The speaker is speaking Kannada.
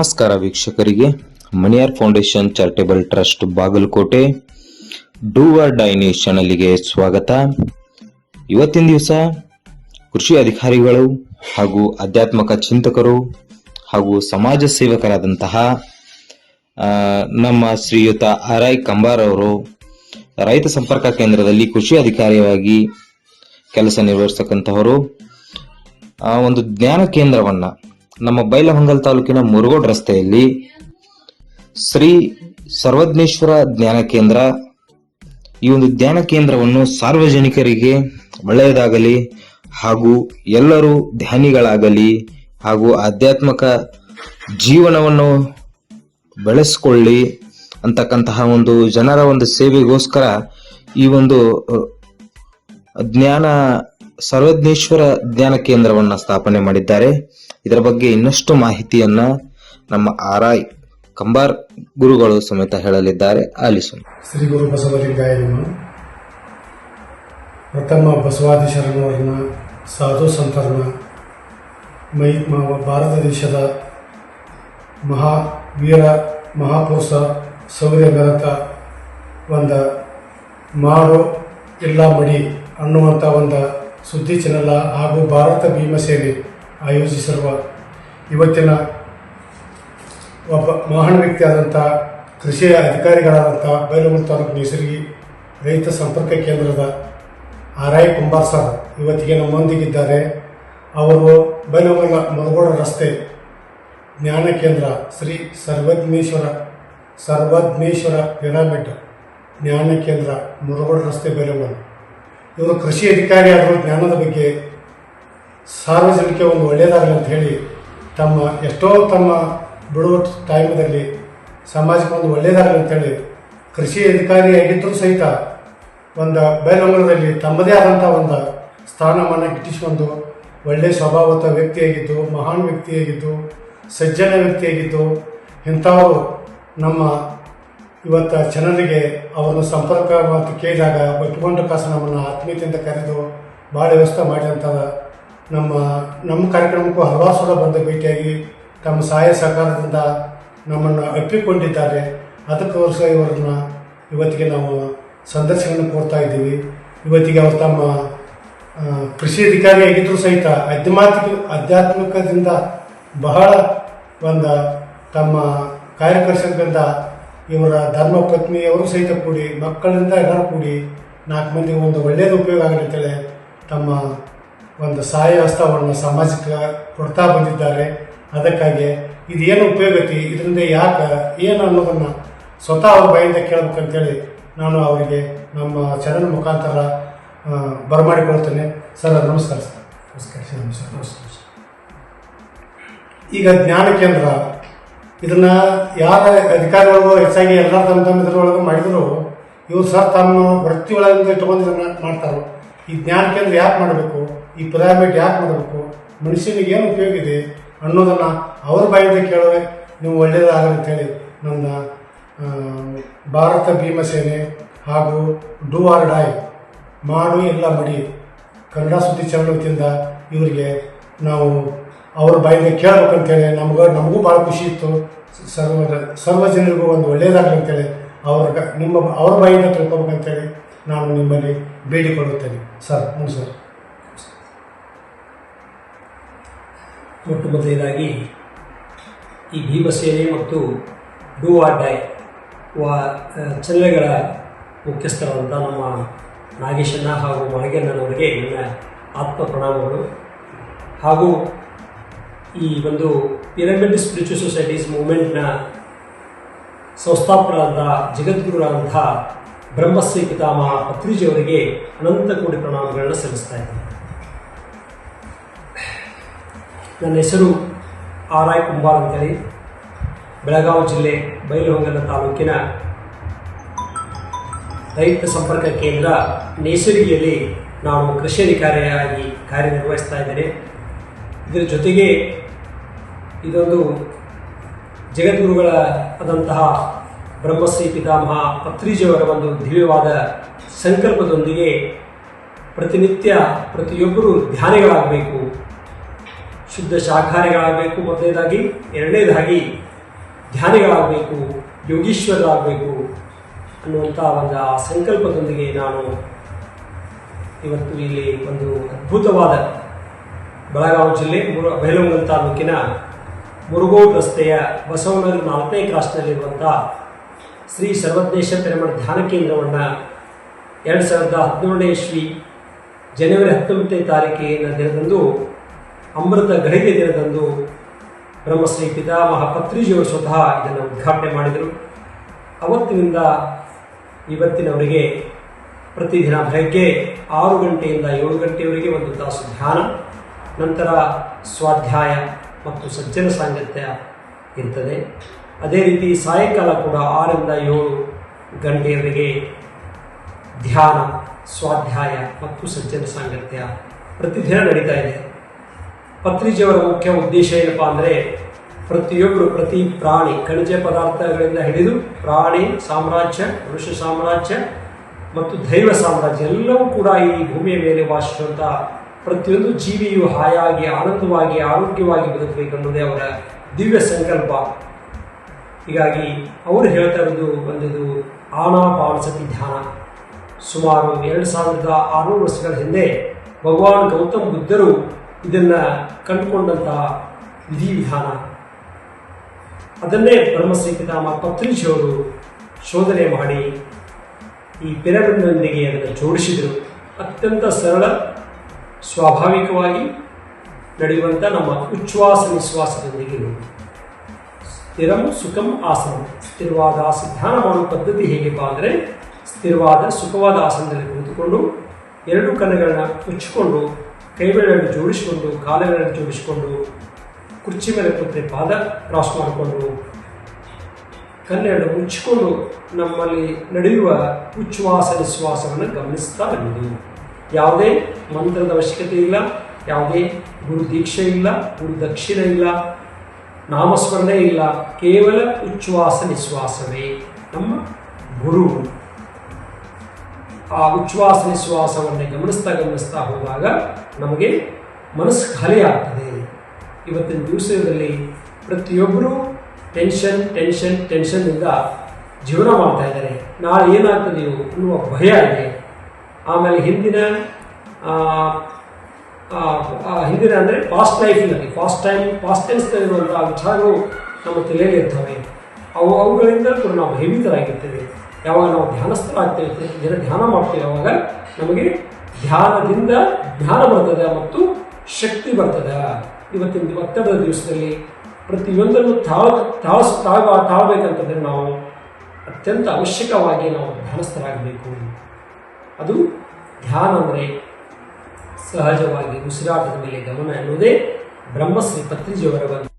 ನಮಸ್ಕಾರ ವೀಕ್ಷಕರಿಗೆ. Maniyar foundation charitable trust Bagalkote. Doer ಡೈನಿ ಚಾನಲ್ಗೆ ಸ್ವಾಗತ. ಇವತ್ತಿನ ದಿವಸ ಕೃಷಿ ಅಧಿಕಾರಿಗಳು ಹಾಗೂ ಆಧ್ಯಾತ್ಮಿಕ ಚಿಂತಕರು ಹಾಗೂ ಸಮಾಜ ಸೇವಕರಾದಂತಹ ನಮ್ಮ ಶ್ರೀಯುತ ಆರ್ ಐ ಕಂಬಾರ್ ಅವರು ರೈತ ಸಂಪರ್ಕ ಕೇಂದ್ರದಲ್ಲಿ ಕೃಷಿ ಅಧಿಕಾರಿಯಾಗಿ ಕೆಲಸ ನಿರ್ವಹಿಸ್ತಕ್ಕಂಥವರು ಒಂದು ಜ್ಞಾನ ಕೇಂದ್ರವನ್ನ ನಮ್ಮ ಬೈಲಹೊಂಗಲ್ ತಾಲೂಕಿನ ಮುರುಗೋಡ್ ರಸ್ತೆಯಲ್ಲಿ ಶ್ರೀ ಸರ್ವಜ್ಞೇಶ್ವರ ಜ್ಞಾನ ಕೇಂದ್ರ, ಈ ಒಂದು ಧ್ಯಾನ ಕೇಂದ್ರವನ್ನು ಸಾರ್ವಜನಿಕರಿಗೆ ಒಳ್ಳೆಯದಾಗಲಿ ಹಾಗೂ ಎಲ್ಲರೂ ಧ್ಯಾನಿಗಳಾಗಲಿ ಹಾಗೂ ಆಧ್ಯಾತ್ಮಿಕ ಜೀವನವನ್ನು ಬೆಳೆಸ್ಕೊಳ್ಳಿ ಅಂತಕ್ಕಂತಹ ಒಂದು ಜನರ ಒಂದು ಸೇವೆಗೋಸ್ಕರ ಈ ಒಂದು ಜ್ಞಾನ ಸರ್ವಜ್ಞೇಶ್ವರ ಜ್ಞಾನ ಕೇಂದ್ರವನ್ನು ಸ್ಥಾಪನೆ ಮಾಡಿದ್ದಾರೆ. ಇದರ ಬಗ್ಗೆ ಇನ್ನಷ್ಟು ಮಾಹಿತಿಯನ್ನ ನಮ್ಮ ಆರ್ ಐ ಕಂಬಾರ್ ಗುರುಗಳು ಸಮೇತ ಹೇಳಲಿದ್ದಾರೆ. ಆಲಿಸೋಣ ಶ್ರೀ ಗುರು ಬಸವಲಿಂಗಾಯ ಪ್ರಥಮ ಬಸವಾದಿ ಶರಣವರನ್ನ ಸಾಧು ಸಂತರನ್ನ ಮೈ ಭಾರತ ದೇಶದ ಮಹಾ, ವೀರ, ಮಹಾಪುರುಷ ಸೌರ್ಯಗರತ ಒಂದು ಮಾಡು ಇಲ್ಲ ಮಡಿ ಅನ್ನುವಂಥ ಒಂದು ಸುದ್ದಿ ಚನಲ ಹಾಗೂ ಭಾರತ ಭೀಮಸೇನೆ ಆಯೋಜಿಸಿರುವ ಇವತ್ತಿನ ಒಬ್ಬ ಮಹಾನ್ ವ್ಯಕ್ತಿಯಾದಂಥ ಕೃಷಿಯ ಕೃಷಿ ಅಧಿಕಾರಿಗಳಾದಂಥ ಬೈಲೂರು ತಾಲೂಕು ನೇಸರ್ಗಿ ರೈತ ಸಂಪರ್ಕ ಕೇಂದ್ರದ ಆರ್ ಐ ಕುಂಬಾರ್ ಸರ್ ಇವತ್ತಿಗೆ ನಮ್ಮೊಂದಿಗಿದ್ದಾರೆ ಅವರು ಬೈಲೂರಿನ ಮಲಗೋಡ ರಸ್ತೆ ಜ್ಞಾನ ಕೇಂದ್ರ ಶ್ರೀ ಸರ್ವಜ್ಞೇಶ್ವರ ಸರ್ವಜ್ಞೇಶ್ವರ ಪಿರಾಮಿಡ್ ಜ್ಞಾನ ಕೇಂದ್ರ ಮುರುಗೋಡ ರಸ್ತೆ ಬೈಲೂರು ಇವರು ಕೃಷಿ ಅಧಿಕಾರಿ ಆದರೂ ಜ್ಞಾನದ ಬಗ್ಗೆ ಸಾರ್ವಜನಿಕ ಒಂದು ಒಳ್ಳೆಯದಾಗಲಿ ಅಂತ ಹೇಳಿ ತಮ್ಮ ಎಷ್ಟೋ ತಮ್ಮ ಬಿಡುವ ಟೈಮದಲ್ಲಿ ಸಮಾಜಕ್ಕೆ ಒಂದು ಒಳ್ಳೆಯದಾಗಲಿ ಅಂತೇಳಿ ಕೃಷಿ ಅಧಿಕಾರಿಯಾಗಿದ್ದರೂ ಸಹಿತ ಒಂದು ಬೆಂಗಳೂರಿನಲ್ಲಿ ತಮ್ಮದೇ ಆದಂಥ ಒಂದು ಸ್ಥಾನಮಾನ ಗಿಟ್ಟಿಸಿಕೊಂಡು ಒಳ್ಳೆಯ ಸ್ವಭಾವತ ವ್ಯಕ್ತಿಯಾಗಿದ್ದು ಮಹಾನ್ ವ್ಯಕ್ತಿಯಾಗಿದ್ದು ಸಜ್ಜನ ವ್ಯಕ್ತಿಯಾಗಿದ್ದು ಇಂಥವರು ನಮ್ಮ ಇವತ್ತು ಜನರಿಗೆ ಅವರನ್ನು ಸಂಪರ್ಕ ಮತ್ತು ಕೇಳಿದಾಗ ಒಪ್ಪಿಕೊಂಡ ಕಾಸು ನಮ್ಮನ್ನು ಆತ್ಮೀಯತೆಯಿಂದ ಕರೆದು ಭಾಳ ವ್ಯವಸ್ಥೆ ಮಾಡಿದಂಥ ನಮ್ಮ ನಮ್ಮ ಕಾರ್ಯಕ್ರಮಕ್ಕೂ ಹಲವಾರು ಸಲ ಬಂದು ಭೇಟಿಯಾಗಿ ತಮ್ಮ ಸಹಾಯ ಸಹಕಾರದಿಂದ ನಮ್ಮನ್ನು ಅಪ್ಪಿಕೊಂಡಿದ್ದಾರೆ. ಅದಕ್ಕೋಸ್ಕರ ಇವರನ್ನ ಇವತ್ತಿಗೆ ನಾವು ಸಂದರ್ಶನ ಕೊಡ್ತಾ ಇದ್ದೀವಿ. ಇವತ್ತಿಗೆ ಅವರು ತಮ್ಮ ಕೃಷಿ ಅಧಿಕಾರಿಯಾಗಿದ್ದರೂ ಸಹಿತ ಅಧ್ಯಾತ್ಮಿಕ ಆಧ್ಯಾತ್ಮಿಕದಿಂದ ಬಹಳ ಬಂದ ತಮ್ಮ ಕಾರ್ಯಕರ್ತರಿಂದ ಇವರ ಧರ್ಮ ಪತ್ನಿಯವರು ಸಹಿತ ಕೂಡಿ ಮಕ್ಕಳಿಂದ ಎಲ್ಲರೂ ಕೂಡಿ ನಾಲ್ಕು ಮಂದಿ ಒಂದು ಒಳ್ಳೆಯದು ಉಪಯೋಗ ಆಗಲಿ ತಮ್ಮ ಒಂದು ಸಹಾಯ ಹಸ್ತವನ್ನು ಸಮಾಜಕ್ಕೆ ಕೊಡ್ತಾ ಬಂದಿದ್ದಾರೆ. ಅದಕ್ಕಾಗಿ ಇದು ಏನು ಉಪಯೋಗತಿ ಇದರಿಂದ ಯಾಕೆ ಏನು ಅನ್ನೋದನ್ನು ಸ್ವತಃ ಅವ್ರ ಬಾಯಿಂದ ಕೇಳಬೇಕಂತೇಳಿ ನಾನು ಅವರಿಗೆ ನಮ್ಮ ಚಾನಲ್ ಮುಖಾಂತರ ಬರಮಾಡಿಕೊಳ್ತೇನೆ. ಸರ್ ನಮಸ್ಕಾರ ಸರ್. ನಮಸ್ಕಾರ ಸರ್ ನಮಸ್ಕಾರ. ನಮಸ್ಕಾರ ಈಗ ಜ್ಞಾನ ಕೇಂದ್ರ ಇದನ್ನ ಯಾರ ಅಧಿಕಾರಿಗಳು ಹೆಚ್ಚಾಗಿ ಎಲ್ಲ ತಮ್ಮ ತಮ್ಮ ಇದರೊಳಗೆ ಮಾಡಿದ್ರು ಇವರು ಸರ್ ತಮ್ಮ ವೃತ್ತಿ ಒಳಗಿಂದ ಇಟ್ಕೊಂಡು ಇದನ್ನ ಮಾಡ್ತಾರೋ ಈ ಜ್ಞಾನ ಕೇಂದ್ರ ಯಾಕೆ ಮಾಡಬೇಕು? ಈ ಪಿರಾಮಿಡ್ ಯಾಕೆ ಮಾಡಬೇಕು? ಮನುಷ್ಯನಿಗೆ ಏನು ಉಪಯೋಗ ಇದೆ ಅನ್ನೋದನ್ನು ಅವ್ರ ಬಾಯಿಂದ ಕೇಳುವೆ. ನೀವು ಒಳ್ಳೆಯದಾಗಲಿ ಅಂತೇಳಿ ನನ್ನ ಭಾರತ ಭೀಮಸೇನೆ ಹಾಗೂ ಡೂ ಆರ್ ಡೈ ಮಾಡು ಎಲ್ಲ ಮಡಿ ಕನ್ನಡ ಸುದ್ದಿ ಚಾನಲ್ ಇವರಿಗೆ ನಾವು ಅವ್ರ ಬಾಯಿಂದ ಕೇಳಬೇಕಂತೇಳಿ ನಮ್ಗೆ, ನಮಗೂ ಭಾಳ ಖುಷಿ ಇತ್ತು. ಸರ್ವ ಸರ್ವ ಜನರಿಗೂ ಒಂದು ಒಳ್ಳೆಯದಾಗಲಿ ಅಂತೇಳಿ ಅವ್ರ ನಿಮ್ಮ ಅವ್ರ ಬಾಯಿಂದ ತಿಳ್ಕೊಬೇಕಂತೇಳಿ ನಾನು ನಿಮ್ಮಲ್ಲಿ ಬೇಡಿಕೊಳ್ಳುತ್ತೇನೆ. ಸರ್ ಹ್ಞೂ ಸರ್ ಮೊಟ್ಟ ಮೊದಲನೇದಾಗಿ ಈ ಭೀಮಸೇನೆ ಮತ್ತು ಡೂ ಆರ್ ಡೈ ವಾ ಚಲನೆಗಳ ಮುಖ್ಯಸ್ಥರಾದಂಥ ನಮ್ಮ ನಾಗೇಶಣ್ಣ ಹಾಗೂ ಮಳಗೆಣ್ಣನವರಿಗೆ ನನ್ನ ಆತ್ಮ ಪ್ರಣಾಮಗಳು. ಹಾಗೂ ಈ ಒಂದು ಪಿರಮಿಡ್ ಸ್ಪಿರಿಚುವಲ್ ಸೊಸೈಟೀಸ್ ಮೂಮೆಂಟ್ನ ಸಂಸ್ಥಾಪಕರಾದ ಜಗದ್ಗುರುರಾದಂಥ ಬ್ರಹ್ಮಶ್ರೀ ಪಿತಾಮಹ ಪತ್ರಿಜಿಯವರಿಗೆ ಅನಂತ ಕೋಟಿ ಪ್ರಣಾಮಗಳನ್ನು ಸಲ್ಲಿಸ್ತಾ ಇದ್ದೀನಿ. ನನ್ನ ಹೆಸರು ಆರ್ ಐ ಕುಂಬಾರ್ ಅಂತೇಳಿ. ಬೆಳಗಾವಿ ಜಿಲ್ಲೆ ಬೈಲಹೊಂಗಲ ತಾಲೂಕಿನ ರೈತ ಸಂಪರ್ಕ ಕೇಂದ್ರ ನೇಸರಿಗೆಯಲ್ಲಿ ನಾನು ಕೃಷಿ ಅಧಿಕಾರಿಯಾಗಿ ಕಾರ್ಯನಿರ್ವಹಿಸ್ತಾ ಇದ್ದೇನೆ. ಇದರ ಜೊತೆಗೆ ಇದೊಂದು ಜಗದ್ಗುರುಗಳ ಆದಂತಹ ಬ್ರಹ್ಮಶ್ರೀ ಪಿತಾಮಹ ಪತ್ರಿಜಿಯವರ ಒಂದು ದಿವ್ಯವಾದ ಸಂಕಲ್ಪದೊಂದಿಗೆ ಪ್ರತಿನಿತ್ಯ ಪ್ರತಿಯೊಬ್ಬರೂ ಧ್ಯಾನಿಗಳಾಗಬೇಕು. ಶುದ್ಧ ಶಾಖಾರಿಗಳಾಗಬೇಕು ಮೊದಲನೇದಾಗಿ ಎರಡನೇದಾಗಿ ಧ್ಯಾನಿಗಳಾಗಬೇಕು, ಯೋಗೀಶ್ವರರಾಗಬೇಕು ಅನ್ನುವಂಥ ಒಂದು ಆ ಸಂಕಲ್ಪದೊಂದಿಗೆ ನಾನು ಇವತ್ತು ಇಲ್ಲಿ ಒಂದು ಅದ್ಭುತವಾದ ಬೆಳಗಾವಿ ಜಿಲ್ಲೆ, ಮುರ ಬೈಲಹೊಂಗಲ ತಾಲೂಕಿನ ಮುರುಗೋಡ್ ರಸ್ತೆಯ ಬಸವನಗರ ನಾಲ್ಕನೇ ಕ್ರಾಸ್ನಲ್ಲಿರುವಂಥ ಶ್ರೀ ಸರ್ವಜ್ಞೇಶ ಪಿರಮಠ ಧ್ಯಾನ ಕೇಂದ್ರವನ್ನು ಎರಡು ಸಾವಿರದ ಹದಿನೇಳನೇ ಇಸ್ವಿ ಜನವರಿ ಹತ್ತೊಂಬತ್ತನೇ ತಾರೀಕಿನ ದಿನದಂದು ಅಮೃತ ಘಳಿಗೆ ದಿನದಂದು ಬ್ರಹ್ಮಶ್ರೀ ಪಿತಾಮಹ ಪತ್ರಿಜಿಯವರು ಸ್ವತಃ ಇದನ್ನು ಉದ್ಘಾಟನೆ ಮಾಡಿದರು. ಅವತ್ತಿನಿಂದ ಇವತ್ತಿನವರೆಗೆ ಪ್ರತಿದಿನ ಬೆಳಗ್ಗೆ ಆರು ಗಂಟೆಯಿಂದ ಏಳು ಗಂಟೆಯವರೆಗೆ ಒಂದು ತಾಸು ಧ್ಯಾನ, ನಂತರ ಸ್ವಾಧ್ಯಾಯ ಮತ್ತು ಸಜ್ಜನ ಸಾಂಗತ್ಯ ಇರ್ತದೆ. ಅದೇ ರೀತಿ ಸಾಯಂಕಾಲ ಕೂಡ ಆರರಿಂದ ಏಳು ಗಂಟೆಯವರೆಗೆ ಧ್ಯಾನ, ಸ್ವಾಧ್ಯಾಯ ಮತ್ತು ಸಜ್ಜನ ಸಾಂಗತ್ಯ ಪ್ರತಿದಿನ ನಡೀತಾ ಇದೆ. ಪತ್ರಿಜಿಯವರ ಮುಖ್ಯ ಉದ್ದೇಶ ಏನಪ್ಪಾ ಅಂದರೆ ಪ್ರತಿಯೊಬ್ಬರು ಪ್ರತಿ ಪ್ರಾಣಿ, ಖನಿಜ ಪದಾರ್ಥಗಳಿಂದ ಹಿಡಿದು ಪ್ರಾಣಿ, ಸಾಮ್ರಾಜ್ಯ, ಮನುಷ್ಯ ಸಾಮ್ರಾಜ್ಯ ಮತ್ತು ದೈವ ಸಾಮ್ರಾಜ್ಯ ಎಲ್ಲವೂ ಕೂಡ ಈ ಭೂಮಿಯ ಮೇಲೆ ವಾಸಿಸುವಂಥ ಪ್ರತಿಯೊಂದು ಜೀವಿಯು ಹಾಯಾಗಿ, ಆನಂದವಾಗಿ, ಆರೋಗ್ಯವಾಗಿ ಬದುಕಬೇಕೆನ್ನುವುದೇ ಅವರ ದಿವ್ಯ ಸಂಕಲ್ಪ. ಹೀಗಾಗಿ ಅವರು ಹೇಳ್ತಾ ಇರೋದು ಒಂದಿದು ಆನಾಪಾನಸತಿ ಧ್ಯಾನ. ಸುಮಾರು ಎರಡು ಸಾವಿರದ ಆರುನೂರು ವರ್ಷಗಳ ಹಿಂದೆ ಭಗವಾನ್ ಗೌತಮ್ ಬುದ್ಧರು ಇದನ್ನ ಕಂಡುಕೊಂಡಂತಹ ವಿಧಿವಿಧಾನ. ಅದನ್ನೇ ಬ್ರಹ್ಮಶ್ರೀ ಪಿತಾಮ ಪತ್ರಿಜಿಯವರು ಶೋಧನೆ ಮಾಡಿ ಈ ಪಿರಮಿಡ್ನೊಂದಿಗೆ ಅದನ್ನು ಜೋಡಿಸಿದರು. ಅತ್ಯಂತ ಸರಳ, ಸ್ವಾಭಾವಿಕವಾಗಿ ನಡೆಯುವಂಥ ನಮ್ಮ ಉಚ್ಛ್ವಾಸ ನಿಶ್ವಾಸದೊಂದಿಗೆ. ಸ್ಥಿರಂ ಸುಖಂ ಆಸನ. ಸ್ಥಿರವಾದ ಧ್ಯಾನ ಮಾಡುವ ಪದ್ಧತಿ ಹೇಗೆ ಅಂದರೆ ಸ್ಥಿರವಾದ ಸುಖವಾದ ಆಸನದಲ್ಲಿ ಕುಳಿತುಕೊಂಡು ಎರಡು ಕಣ್ಣುಗಳನ್ನ ಮುಚ್ಚಿಕೊಂಡು ಕೈಗಳನ್ನು ಜೋಡಿಸಿಕೊಂಡು, ಕಾಲುಗಳನ್ನು ಜೋಡಿಸಿಕೊಂಡು, ಕುರ್ಚಿ ಮೇಲೆ ಕೂತ್ರೆ ಪಾದ ಕ್ರಾಸ್ ಮಾಡಿಕೊಂಡು ಕನ್ನೆರಡು ಮುಚ್ಚಿಕೊಂಡು ನಮ್ಮಲ್ಲಿ ನಡೆಯುವ ಉಚ್ಛ್ವಾಸ, ನಿಶ್ವಾಸವನ್ನು ಗಮನಿಸ್ತಾ ಇರುವುದು ಯಾವುದೇ ಮಂತ್ರದ ಅವಶ್ಯಕತೆ ಇಲ್ಲ, ಯಾವುದೇ ಗುರು ದೀಕ್ಷೆ ಇಲ್ಲ ಗುರು ದಕ್ಷಿಣ ಇಲ್ಲ, ನಾಮಸ್ಮರಣೆ ಇಲ್ಲ, ಕೇವಲ ಉಚ್ಛ್ವಾಸ, ನಿಶ್ವಾಸವೇ ನಮ್ಮ ಗುರು. ಆ ಉಚ್ಛ್ವಾಸ ನಿಶ್ವಾಸವನ್ನು ಗಮನಿಸ್ತಾ ಗಮನಿಸ್ತಾ ಹೋದಾಗ ನಮಗೆ ಮನಸ್ಸು ಖಾಲಿ ಆಗ್ತದೆ ಇವತ್ತಿನ ದಿವಸದಲ್ಲಿ ಪ್ರತಿಯೊಬ್ಬರು ಟೆನ್ಷನ್ ಟೆನ್ಷನ್ ಟೆನ್ಷನ್ನಿಂದ ಜೀವನ ಮಾಡ್ತಾ ಇದ್ದಾರೆ. ನಾಳೆ ಏನಾಗ್ತದೆಯೋ ಅನ್ನುವ ಭಯ ಇದೆ. ಆಮೇಲೆ ಹಿಂದಿನ ಹಿಂದಿನ ಅಂದರೆ ಪಾಸ್ಟ್ ಲೈಫ್ನಲ್ಲಿ ಫಾಸ್ಟ್ ಟೈಮ್ ಪಾಸ್ಟ್ ಟೆನ್ಸ್ನಲ್ಲಿರುವಂಥ ವಿಚಾರಗಳು ನಮ್ಮ ತಲೆಯಲ್ಲಿ ಇರ್ತವೆ. ಅವು, ಅವುಗಳಿಂದ ಕೂಡ ನಾವು ಭಯಭೀತರಾಗಿರ್ತೇವೆ. ಯಾವಾಗ ನಾವು ಧ್ಯಾನಸ್ಥರಾಗ್ತೇವೆ ದಿನ ಧ್ಯಾನ ಮಾಡ್ತೇವೆ, ಅವಾಗ ನಮಗೆ ಧ್ಯಾನದಿಂದ ಜ್ಞಾನ ಬರ್ತದೆ ಮತ್ತು ಶಕ್ತಿ ಬರ್ತದೆ. ಇವತ್ತಿನ ಒತ್ತಡದ ದಿವಸದಲ್ಲಿ ಪ್ರತಿಯೊಂದನ್ನು ತಾಳ್ ತಾಳ್ಸ್ ತಾಳ್ಬ ತಾಳ್ಬೇಕಂತಂದ್ರೆ ನಾವು ಅತ್ಯಂತ ಅವಶ್ಯಕವಾಗಿ ನಾವು ಧ್ಯಾನಸ್ಥರಾಗಬೇಕು. ಅದು ಧ್ಯಾನ ಅಂದರೆ ಸಹಜವಾಗಿ ಉಸಿರಾಟದ ಮೇಲೆ ಗಮನ ಎನ್ನುವುದೇ ಬ್ರಹ್ಮಶ್ರೀ ಪತ್ರಿಜಿಯವರ ಒಂದು